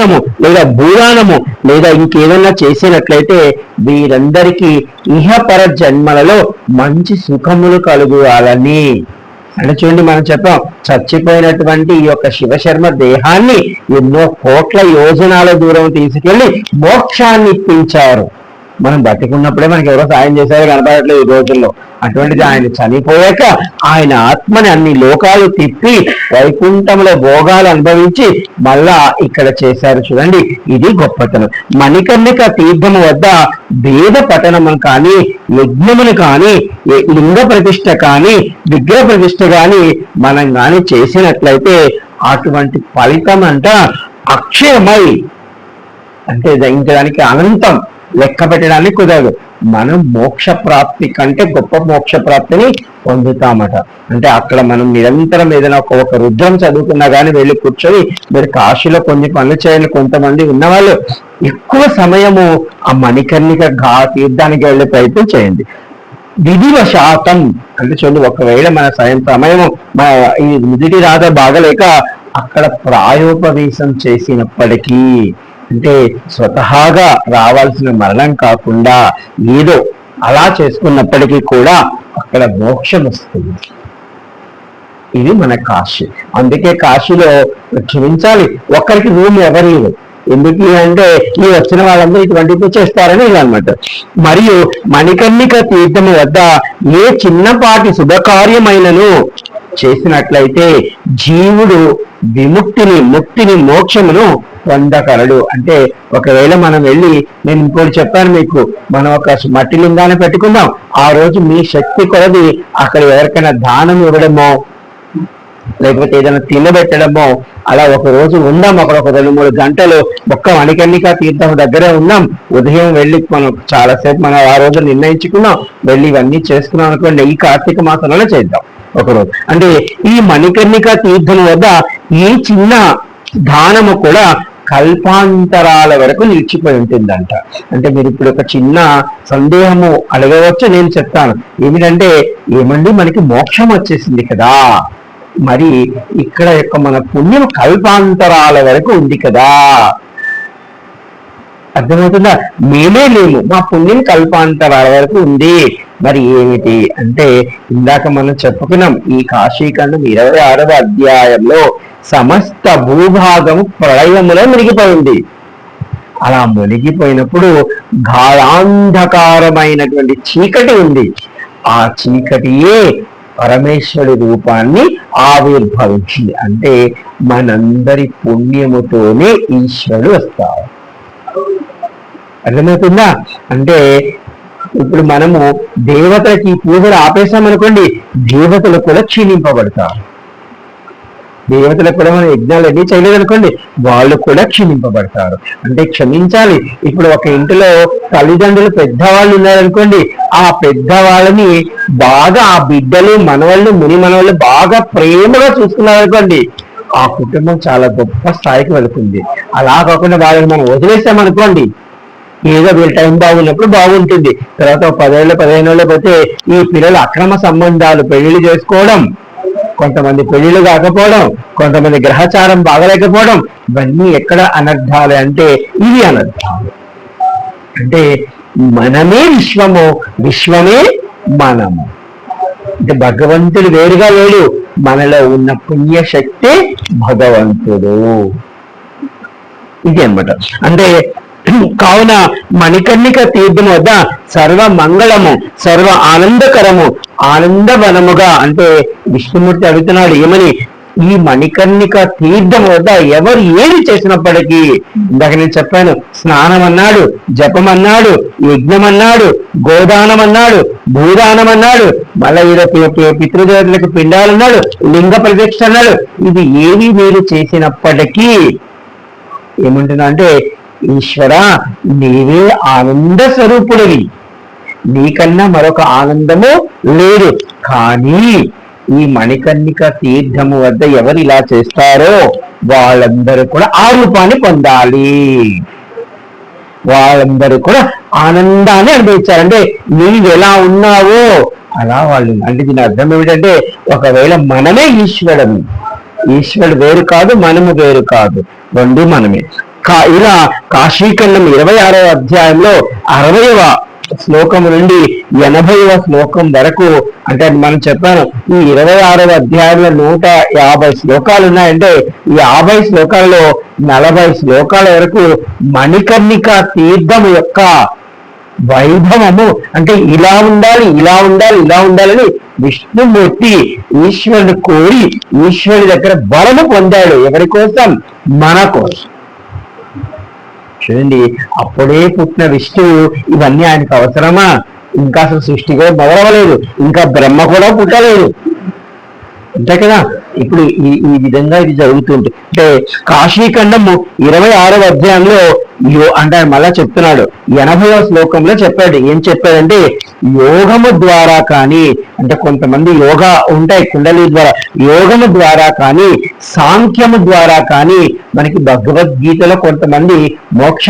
గోదానము లేదా భూదానము లేదా ఇంకేదన్నా చేసినట్లయితే వీరందరికీ ఇహపర జన్మలలో మంచి సుఖములు కలుగువాలని. అంటే చూడండి మనం చెప్పాం చచ్చిపోయినటువంటి ఈ యొక్క శివశర్మ దేహాన్ని ఎన్నో కోట్ల యోజనాల దూరం తీసుకెళ్ళి మోక్షాన్ని ఇప్పించారు మనం బతికున్నప్పుడే మనకి ఎవరో సాయం చేశారో కనపడట్లేదు ఈ రోజుల్లో. అటువంటిది ఆయన చనిపోయాక ఆయన ఆత్మని అన్ని లోకాలు తిప్పి వైకుంఠంలో భోగాలు అనుభవించి మళ్ళా ఇక్కడ చేశారు చూడండి. ఇది గొప్పతనం. మణికర్ణిక తీర్థము వద్ద భేద పఠనము కానీ యజ్ఞములు కానీ లింగ ప్రతిష్ట కానీ విగ్రహ ప్రతిష్ట కానీ మనం కానీ చేసినట్లయితే అటువంటి ఫలితం అంట అక్షయమై అంటే ఇంకా దానికి అనంతం. లెక్క పెట్టడానికి కుదరదు. మనం మోక్ష ప్రాప్తి కంటే గొప్ప మోక్ష ప్రాప్తిని పొందుతామట. అంటే అక్కడ మనం నిరంతరం ఏదైనా ఒక ఒక రుద్రం చదువుకున్నా కానీ వెళ్ళి కూర్చొని మీరు కాశీలో కొన్ని పనులు చేయండి. కొంతమంది ఉన్నవాళ్ళు ఎక్కువ సమయము ఆ మణికర్ణిక ఘా తీర్థానికి వెళ్ళే ప్రయత్నం చేయండి. విధివశాతం అంటే చూడండి ఒకవేళ మన సాయం సమయం మన ఈ ముదిటి రాత బాగలేక అక్కడ ప్రాయోపవేశం చేసినప్పటికీ అంటే స్వతహాగా రావాల్సిన మరణం కాకుండా ఏదో అలా చేసుకున్నప్పటికీ కూడా అక్కడ మోక్షం వస్తుంది. ఇది మన కాశీ. అందుకే కాశీలో క్షమించాలి. ఒక్కరికి రూమ్ ఎవరు లేరు ఎందుకు అంటే ఈ వచ్చిన వాళ్ళందరూ ఇటువంటివి చేస్తారని అనమాట మరియు మణికర్ణిక తీర్థము వద్ద ఏ చిన్నపాటి శుభకార్యమైనను చేసినట్లయితే జీవుడు విముక్తిని ముక్తిని మోక్షమును పొందగలడు. అంటే ఒకవేళ మనం వెళ్ళి నేను ఇంకోటి చెప్పాను మీకు మనం ఒక మట్టి లింగాన్ని పెట్టుకుందాం. ఆ రోజు మీ శక్తి కొలది అక్కడ ఎవరికైనా దానం ఇవ్వడమో లేకపోతే ఏదైనా తినబెట్టడమో అలా ఒక రోజు ఉందాం. అక్కడ ఒక రెండు మూడు గంటలు ఒక్క మణికర్ణిక తీర్థం దగ్గరే ఉన్నాం ఉదయం వెళ్ళి మనం చాలాసేపు మనం ఆ రోజు నిర్ణయించుకున్నాం. వెళ్ళి ఇవన్నీ చేసుకున్నాం అనుకోండి ఈ కార్తీక మాసంలోనే చేద్దాం. ఒకరోజు. అంటే ఈ మణికర్ణిక తీర్థం వద్ద ఈ చిన్న దానము కూడా కల్పాంతరాల వరకు నిలిచిపోయి ఉంటుందంట. అంటే మీరు ఇప్పుడు ఒక చిన్న సందేహము అడగవచ్చు నేను చెప్తాను. ఏమిటంటే ఏమండి మనకి మోక్షం వచ్చేసింది కదా? మరి ఇక్కడ యొక్క మన పుణ్యం కల్పాంతరాల వరకు ఉంది కదా? అర్థమవుతుందా? మేమే లేము. మా పుణ్యం కల్పాంతరాల వరకు ఉంది. మరి ఏమిటి? అంటే ఇందాక మనం చెప్పుకున్నాం ఈ కాశీఖండం ఇరవై ఆరవ అధ్యాయంలో సమస్త భూభాగము ప్రళయములో మునిగిపోయింది. అలా మునిగిపోయినప్పుడు గాఢాంధకారమైనటువంటి చీకటి ఉంది. ఆ చీకటియే పరమేశ్వరుడి రూపాన్ని ఆవిర్భవించింది. అంటే మనందరి పుణ్యముతోనే ఈశ్వరుడు వస్తారు అర్థమవుతుందా? అంటే ఇప్పుడు మనము దేవతలకి పూజలు ఆపేసామనుకోండి దేవతలు కూడా క్షీణింపబడతారు. దేవతలకు కూడా మనం యజ్ఞాలు అన్నీ చేయలేదనుకోండి వాళ్ళు కూడా క్షమింపబడతారు అంటే క్షమించాలి. ఇప్పుడు ఒక ఇంటిలో తల్లిదండ్రులు పెద్దవాళ్ళు ఉన్నారనుకోండి ఆ పెద్దవాళ్ళని బాగా ఆ బిడ్డలు మనవాళ్ళు ముని మనవాళ్ళు బాగా ప్రేమగా చూసుకున్నారనుకోండి ఆ కుటుంబం చాలా గొప్ప స్థాయికి వెళుతుంది. అలా కాకుండా వాళ్ళని మనం వదిలేసామనుకోండి ఏదో వీళ్ళ టైం బాగున్నప్పుడు బాగుంటుంది. తర్వాత పదేళ్ళు పదిహేను ఏళ్ళు పోతే ఈ పిల్లలు అక్రమ సంబంధాలు పెళ్ళిళ్ళు చేసుకోవడం కొంతమంది పెళ్ళిళ్ళు కాకపోవడం కొంతమంది గ్రహచారం బాగలేకపోవడం ఇవన్నీ ఎక్కడ అనర్థాలు అంటే ఇవి అనర్థాలు అంటే మనమే విశ్వము విశ్వమే మనము. అంటే భగవంతుడు వేరుగా లేడు. మనలో ఉన్న పుణ్యశక్తి భగవంతుడు. ఇది అన్నమాట. అంటే కావున మణికర్ణిక తీర్థం వద్ద సర్వ మంగళము సర్వ ఆనందకరము ఆనందవనముగా అంటే విష్ణుమూర్తి అడుగుతున్నాడు ఏమని? ఈ మణికర్ణిక తీర్థం వద్ద ఎవరు ఏది చేసినప్పటికీ ఇందాక నేను చెప్పాను స్నానం అన్నాడు జపం అన్నాడు యజ్ఞం అన్నాడు గోదానం అన్నాడు భూదానం అన్నాడు మళ్ళీ ఈడ పితృదేవతలకు పిండాలు అన్నాడు లింగ ప్రదక్షిణ అన్నాడు ఇది ఏవి మీరు చేసినప్పటికీ ఏముంటున్నా అంటే ఈశ్వర నీవే ఆనంద స్వరూపుడివి. నీకన్నా మరొక ఆనందము లేదు. కానీ ఈ మణికర్ణిక తీర్థము వద్ద ఎవరు ఇలా చేస్తారో వాళ్ళందరూ కూడా ఆ రూపాన్ని పొందాలి. వాళ్ళందరూ కూడా ఆనందాన్ని అనుభవించారు అంటే నీవు ఎలా ఉన్నావో అలా వాళ్ళు అంటే దీని అర్థం ఏమిటంటే ఒకవేళ మనమే ఈశ్వరుడు ఈశ్వరుడు వేరు కాదు మనము వేరు కాదు రెండు మనమే. కా ఇలా కాశీఖండం ఇరవై ఆరవ అధ్యాయంలో అరవైవ శ్లోకం నుండి ఎనభైవ శ్లోకం వరకు అంటే మనం చెప్పాను ఈ ఇరవై ఆరవ అధ్యాయంలో నూట యాభై శ్లోకాలు ఉన్నాయంటే ఈ యాభై శ్లోకాలలో నలభై శ్లోకాల వరకు మణికర్ణిక తీర్థం యొక్క వైభవము. అంటే ఇలా ఉండాలి ఇలా ఉండాలి ఇలా ఉండాలని విష్ణుమూర్తి ఈశ్వరుని కోరి ఈశ్వరుని దగ్గర బలము పొందాడు. ఎవరి కోసం? మన కోసం. చూడండి అప్పుడే పుట్టిన విష్ణువు ఇవన్నీ ఆయనకు అవసరమా? ఇంకా అసలు సృష్టి కూడా మొదలవలేదు ఇంకా బ్రహ్మ కూడా పుట్టలేదు. అంతే కదా? ఇప్పుడు ఈ ఈ విధంగా ఇది జరుగుతుంది అంటే కాశీఖండము ఇరవై ఆరవ అధ్యాయంలో యో అంటే ఆయన మళ్ళా చెప్తున్నాడు. ఎనభైవ శ్లోకంలో చెప్పాడు. ఏం చెప్పాడంటే యోగము ద్వారా కానీ అంటే కొంతమంది యోగా ఉంటాయి కుండలి ద్వారా. యోగము ద్వారా కానీ సాంఖ్యము ద్వారా కానీ మనకి భగవద్గీతలో కొంతమంది మోక్ష